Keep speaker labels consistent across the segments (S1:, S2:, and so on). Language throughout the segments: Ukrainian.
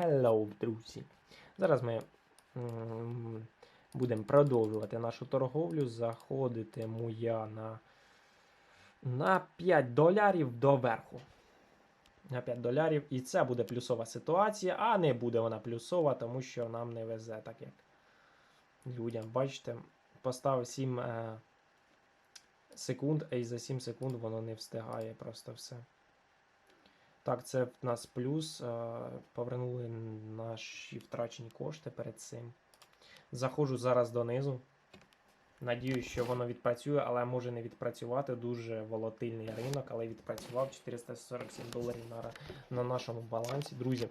S1: Hello, друзі! Зараз ми будемо продовжувати нашу торговлю. Заходитиму я на, на 5 долярів доверху. На 5 долярів. І це буде плюсова ситуація, а не буде вона плюсова, тому що нам не везе, так як людям. Бачите, поставив 7 е, секунд, і за 7 секунд воно не встигає просто все. Так, це в нас плюс. е, Повернули наші втрачені кошти перед цим. Заходжу зараз донизу. Надіюсь, що воно відпрацює, але може не відпрацювати. Дуже волатильний ринок, але відпрацював 447 доларів на, на нашому балансі. Друзі,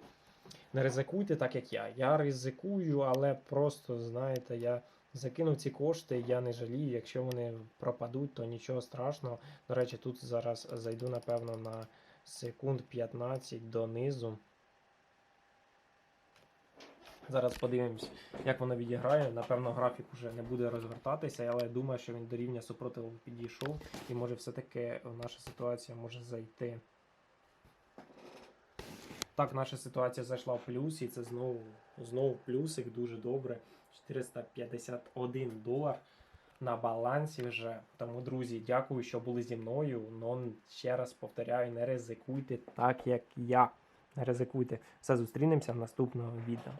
S1: не ризикуйте так, як я. Я ризикую, але просто, знаєте, я закинув ці кошти, я не жалію. Якщо вони пропадуть, то нічого страшного. До речі, тут зараз зайду, напевно, на секунд 15 донизу. Зараз подивимось, як воно відіграє. Напевно, графік вже не буде розвертатися, але я думаю, що він до рівня супротиву підійшов і може все-таки наша ситуація може зайти. Так, наша ситуація зайшла в плюс, і це знову, знову плюсик, дуже добре. 451 долар на балансі вже. Тому, друзі, дякую, що були зі мною. Но ще раз повторяю, не ризикуйте так, як я. Не ризикуйте. Все, зустрінемося в наступному відео.